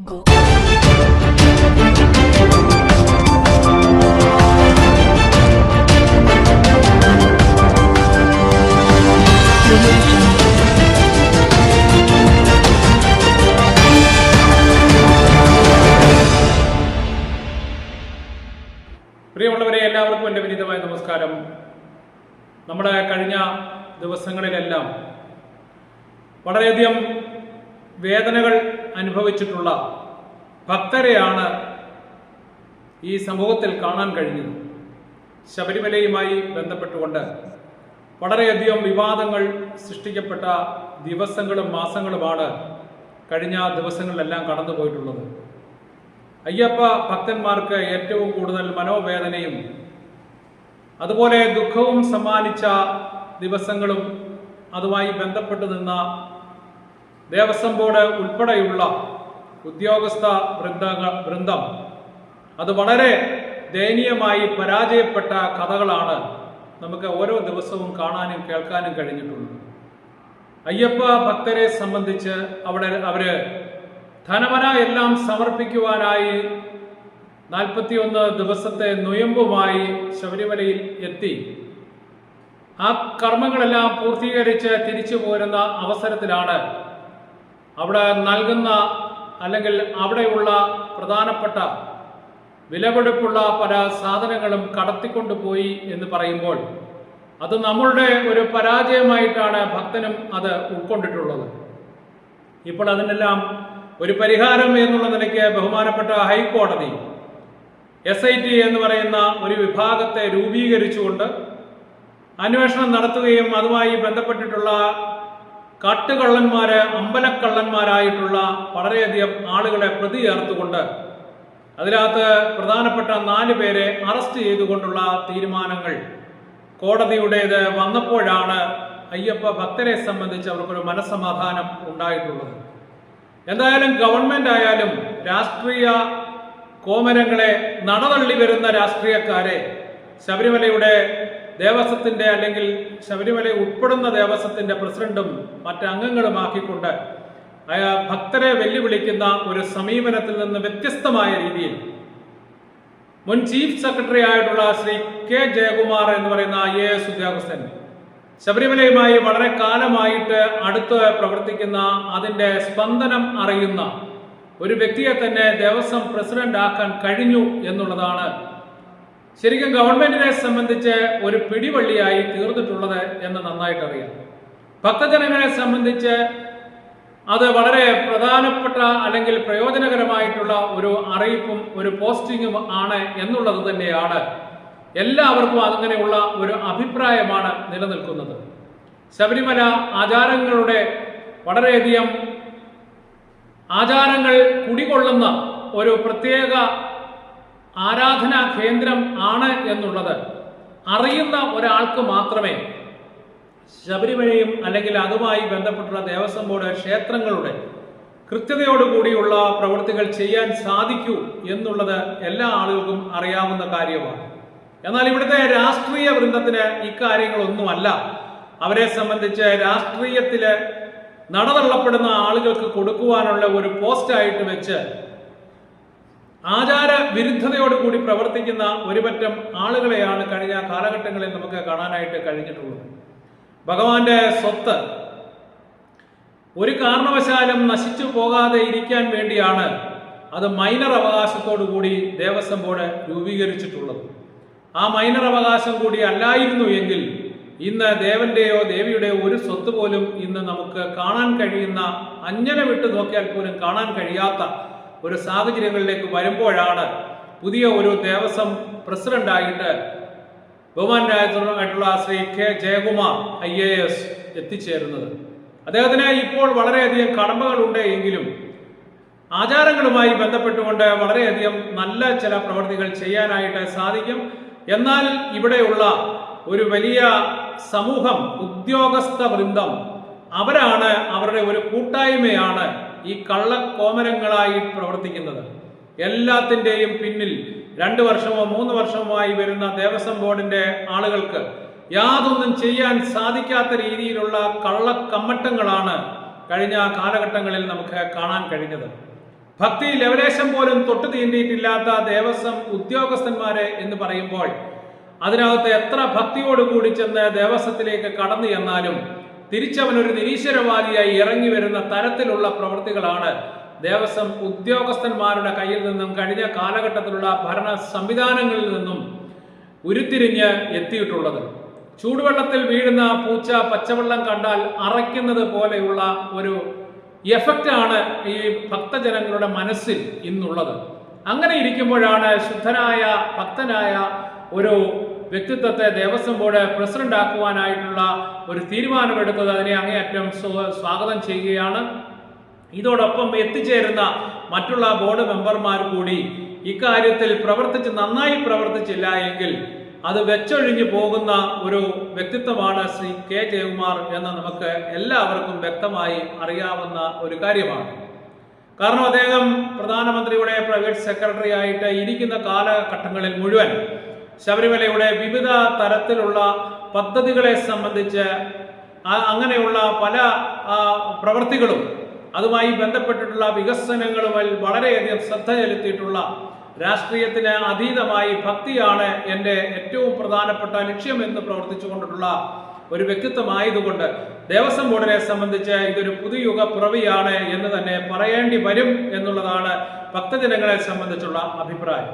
പ്രിയമുള്ളവരെ എല്ലാവർക്കും എന്റെ വിനീതമായ നമസ്കാരം. നമ്മുടെ കഴിഞ്ഞ ദിവസങ്ങളിലെല്ലാം വളരെയധികം വേദനകൾ അനുഭവിച്ചിട്ടുള്ള ഭക്തരെയാണ് ഈ സമൂഹത്തിൽ കാണാൻ കഴിഞ്ഞത്. ശബരിമലയുമായി ബന്ധപ്പെട്ടുകൊണ്ട് വളരെയധികം വിവാദങ്ങൾ സൃഷ്ടിക്കപ്പെട്ട ദിവസങ്ങളും മാസങ്ങളുമാണ് കഴിഞ്ഞ ദിവസങ്ങളിലെല്ലാം കടന്നുപോയിട്ടുള്ളത്. അയ്യപ്പ ഭക്തന്മാർക്ക് ഏറ്റവും കൂടുതൽ മനോവേദനയും അതുപോലെ ദുഃഖവും സമ്മാനിച്ച ദിവസങ്ങളും അതുമായി ബന്ധപ്പെട്ട് നിന്ന ദേവസ്വം ബോർഡ് ഉൾപ്പെടെയുള്ള ഉദ്യോഗസ്ഥ വൃന്ദ വൃന്ദം. അത് വളരെ ദയനീയമായി പരാജയപ്പെട്ട കഥകളാണ് നമുക്ക് ഓരോ ദിവസവും കാണാനും കേൾക്കാനും കഴിഞ്ഞിട്ടുള്ളത്. അയ്യപ്പ ഭക്തരെ സംബന്ധിച്ച് അവിടെ അവർ ധനവന എല്ലാം സമർപ്പിക്കുവാനായി നാൽപ്പത്തിയൊന്ന് ദിവസത്തെ നൊയമ്പുമായി ശബരിമലയിൽ എത്തി. ആ കർമ്മങ്ങളെല്ലാം പൂർത്തീകരിച്ച് തിരിച്ചു പോരുന്ന അവസരത്തിലാണ് അവിടെ നൽകുന്ന അല്ലെങ്കിൽ അവിടെയുള്ള പ്രധാനപ്പെട്ട വിലപിടിപ്പുള്ള പല സാധനങ്ങളും കടത്തിക്കൊണ്ടുപോയി എന്ന് പറയുമ്പോൾ അത് നമ്മളുടെ ഒരു പരാജയമായിട്ടാണ് ഭക്തനും അത് ഉൾക്കൊണ്ടിട്ടുള്ളത്. ഇപ്പോൾ അതിനെല്ലാം ഒരു പരിഹാരം എന്നുള്ള നിലയ്ക്ക് ബഹുമാനപ്പെട്ട ഹൈക്കോടതി എസ് ഐ ടി എന്ന് പറയുന്ന ഒരു വിഭാഗത്തെ രൂപീകരിച്ചുകൊണ്ട് അന്വേഷണം നടത്തുകയും അതുമായി ബന്ധപ്പെട്ടിട്ടുള്ള കാട്ടുകള്ളന്മാര് അമ്പലക്കള്ളന്മാരായിട്ടുള്ള വളരെയധികം ആളുകളെ പ്രതി ചേർത്തുകൊണ്ട് അതിനകത്ത് പ്രധാനപ്പെട്ട നാല് പേരെ അറസ്റ്റ് ചെയ്തുകൊണ്ടുള്ള തീരുമാനങ്ങൾ കോടതിയുടേത് വന്നപ്പോഴാണ് അയ്യപ്പ ഭക്തരെ സംബന്ധിച്ച് അവർക്കൊരു മനസ്സമാധാനം ഉണ്ടായിട്ടുള്ളത്. എന്തായാലും ഗവൺമെന്റ് ആയാലും രാഷ്ട്രീയ കോമരങ്ങളെ നടതള്ളി വരുന്ന രാഷ്ട്രീയക്കാരെ ശബരിമലയുടെ ദേവസ്വത്തിന്റെ അല്ലെങ്കിൽ ശബരിമല ഉൾപ്പെടുന്ന ദേവസ്വത്തിന്റെ പ്രസിഡന്റും മറ്റ് അംഗങ്ങളുമാക്കിക്കൊണ്ട് അയാ ഭക്തരെ വെല്ലുവിളിക്കുന്ന ഒരു സമീപനത്തിൽ നിന്ന് വ്യത്യസ്തമായ രീതിയിൽ മുൻ ചീഫ് സെക്രട്ടറി ആയിട്ടുള്ള ശ്രീ കെ ജയകുമാർ എന്ന് പറയുന്ന ഐ എ എസ് ഉദ്യോഗസ്ഥൻ ശബരിമലയുമായി വളരെ കാലമായിട്ട് അടുത്ത് പ്രവർത്തിക്കുന്ന അതിന്റെ സ്പന്ദനം അറിയുന്ന ഒരു വ്യക്തിയെ തന്നെ ദേവസ്വം പ്രസിഡന്റ് ആക്കാൻ കഴിഞ്ഞു എന്നുള്ളതാണ് ശരിക്കും ഗവൺമെന്റിനെ സംബന്ധിച്ച് ഒരു പിടിവള്ളിയായി തീർന്നിട്ടുള്ളത് എന്ന് നന്നായിട്ട് അറിയാം ഭക്തജനങ്ങളെ സംബന്ധിച്ച് അത് വളരെ പ്രധാനപ്പെട്ട അല്ലെങ്കിൽ പ്രയോജനകരമായിട്ടുള്ള ഒരു അറിയിപ്പും ഒരു പോസ്റ്റിങ്ങും ആണ് എന്നുള്ളത് തന്നെയാണ് എല്ലാവർക്കും അങ്ങനെയുള്ള ഒരു അഭിപ്രായമാണ് നിലനിൽക്കുന്നത്. ശബരിമല ആചാരങ്ങളുടെ വളരെയധികം ആചാരങ്ങൾ കുടികൊള്ളുന്ന ഒരു പ്രത്യേക ആരാധനാ കേന്ദ്രം ആണ് എന്നുള്ളത് അറിയുന്ന ഒരാൾക്ക് മാത്രമേ ശബരിമലയും അല്ലെങ്കിൽ അതുമായി ബന്ധപ്പെട്ടുള്ള ദേവസ്വം ബോർഡ് ക്ഷേത്രങ്ങളുടെ കൃത്യതയോടുകൂടിയുള്ള പ്രവൃത്തികൾ ചെയ്യാൻ സാധിക്കൂ എന്നുള്ളത് എല്ലാ ആളുകൾക്കും അറിയാവുന്ന കാര്യമാണ്. എന്നാൽ ഇവിടുത്തെ രാഷ്ട്രീയ വൃന്ദത്തിന് ഇക്കാര്യങ്ങളൊന്നുമല്ല. അവരെ സംബന്ധിച്ച് രാഷ്ട്രീയത്തിൽ നടതള്ളപ്പെടുന്ന ആളുകൾക്ക് കൊടുക്കുവാനുള്ള ഒരു പോസ്റ്റായിട്ട് വെച്ച് ആചാര വിരുദ്ധതയോടുകൂടി പ്രവർത്തിക്കുന്ന ഒരുപറ്റം ആളുകളെയാണ് കഴിഞ്ഞ കാലഘട്ടങ്ങളിൽ നമുക്ക് കാണാനായിട്ട് കഴിഞ്ഞിട്ടുള്ളത്. ഭഗവാന്റെ സ്വത്ത് ഒരു കാരണവശാലും നശിച്ചു പോകാതെ ഇരിക്കാൻ വേണ്ടിയാണ് അത് മൈനർ അവകാശത്തോടു കൂടി ദേവസ്വം ബോർഡ് രൂപീകരിച്ചിട്ടുള്ളത്. ആ മൈനർ അവകാശം കൂടി അല്ലായിരുന്നു എങ്കിൽ ഇന്ന് ദേവന്റെയോ ദേവിയുടെയോ ഒരു സ്വത്ത് പോലും ഇന്ന് നമുക്ക് കാണാൻ കഴിയുന്ന അഞ്ഞനെ വിട്ടു നോക്കിയാൽ പോലും കാണാൻ കഴിയാത്ത ഒരു സാഹചര്യങ്ങളിലേക്ക് വരുമ്പോഴാണ് പുതിയ ഒരു ദേവസ്വം പ്രസിഡന്റായിട്ട് ബഹുമാനായിട്ടുള്ള Shri K Jayakumar I A S എത്തിച്ചേരുന്നത്. അദ്ദേഹത്തിന് ഇപ്പോൾ വളരെയധികം കടമ്പകളുണ്ട് എങ്കിലും ആചാരങ്ങളുമായി ബന്ധപ്പെട്ടുകൊണ്ട് വളരെയധികം നല്ല ചില പ്രവർത്തികൾ ചെയ്യാനായിട്ട് സാധിക്കും. എന്നാൽ ഇവിടെയുള്ള ഒരു വലിയ സമൂഹം ഉദ്യോഗസ്ഥ വൃന്ദം അവരാണ് അവരുടെ ഒരു കൂട്ടായ്മയാണ് ഈ കള്ളക്കോമരങ്ങളായി പ്രവർത്തിക്കുന്നത്. എല്ലാത്തിന്റെയും പിന്നിൽ രണ്ട് വർഷമോ മൂന്ന് വർഷമായി വരുന്ന ദേവസ്വം ബോർഡിന്റെ ആളുകൾക്ക് യാതൊന്നും ചെയ്യാൻ സാധിക്കാത്ത രീതിയിലുള്ള കള്ളക്കമ്മട്ടങ്ങളാണ് കഴിഞ്ഞ കാലഘട്ടങ്ങളിൽ നമുക്ക് കാണാൻ കഴിഞ്ഞത്. ഭക്തി ലവലേശം പോലും തൊട്ടു തീണ്ടിയിട്ടില്ലാത്ത ദേവസ്വം ഉദ്യോഗസ്ഥന്മാരെ എന്ന് പറയുമ്പോൾ അതിനകത്ത് എത്ര ഭക്തിയോടുകൂടി ചെന്ന് ദേവസ്വത്തിലേക്ക് കടന്നു ചെന്നാലും തിരിച്ചവനൊരു നിരീശ്വരവാദിയായി ഇറങ്ങി വരുന്ന തരത്തിലുള്ള പ്രവൃത്തികളാണ് ദേവസ്വം ഉദ്യോഗസ്ഥന്മാരുടെ കയ്യിൽ നിന്നും കഴിഞ്ഞ കാലഘട്ടത്തിലുള്ള ഭരണ സംവിധാനങ്ങളിൽ നിന്നും ഉരുത്തിരിഞ്ഞ് എത്തിയിട്ടുള്ളത്. ചൂടുവെള്ളത്തിൽ വീഴുന്ന പൂച്ച പച്ചവെള്ളം കണ്ടാൽ അറയ്ക്കുന്നത് പോലെയുള്ള ഒരു എഫക്റ്റാണ് ഈ ഭക്തജനങ്ങളുടെ മനസ്സിൽ ഇന്നുള്ളത്. അങ്ങനെ ഇരിക്കുമ്പോഴാണ് ശുദ്ധനായ ഭക്തനായ ഒരു വ്യക്തിത്വത്തെ ദേവസ്വം ബോർഡ് പ്രസിഡന്റ് ആക്കുവാനായിട്ടുള്ള ഒരു തീരുമാനമെടുത്തത്. അതിനെ അങ്ങേയറ്റം സ്വാഗതം ചെയ്യുകയാണ്. ഇതോടൊപ്പം എത്തിച്ചേരുന്ന മറ്റുള്ള ബോർഡ് മെമ്പർമാർ കൂടി ഇക്കാര്യത്തിൽ പ്രവർത്തിച്ച് നന്നായി പ്രവർത്തിച്ചില്ല എങ്കിൽ അത് വെച്ചൊഴിഞ്ഞു പോകുന്ന ഒരു വ്യക്തിത്വമാണ് ശ്രീ കെ ജയകുമാർ എന്ന് നമുക്ക് എല്ലാവർക്കും വ്യക്തമായി അറിയാവുന്ന ഒരു കാര്യമാണ്. കാരണം അദ്ദേഹം പ്രധാനമന്ത്രിയുടെ പ്രൈവറ്റ് സെക്രട്ടറി ആയിട്ട് ഇരിക്കുന്ന കാലഘട്ടങ്ങളിൽ മുഴുവൻ ശബരിമലയുടെ വിവിധ തരത്തിലുള്ള പദ്ധതികളെ സംബന്ധിച്ച് അങ്ങനെയുള്ള പല പ്രവൃത്തികളും അതുമായി ബന്ധപ്പെട്ടിട്ടുള്ള വികസനങ്ങളുമായി വളരെയധികം ശ്രദ്ധ ചെലുത്തിയിട്ടുള്ള രാഷ്ട്രീയത്തിന് അതീതമായി ഭക്തിയാണ് എന്റെ ഏറ്റവും പ്രധാനപ്പെട്ട ലക്ഷ്യമെന്ന് പ്രവർത്തിച്ചുകൊണ്ടിട്ടുള്ള ഒരു വ്യക്തിത്വമായതുകൊണ്ട് ദേവസ്വം ബോർഡിനെ സംബന്ധിച്ച് ഇതൊരു പുതുയുഗ പിറവിയാണ് എന്ന് തന്നെ പറയേണ്ടി വരും എന്നുള്ളതാണ് ഭക്തജനങ്ങളെ സംബന്ധിച്ചുള്ള അഭിപ്രായം.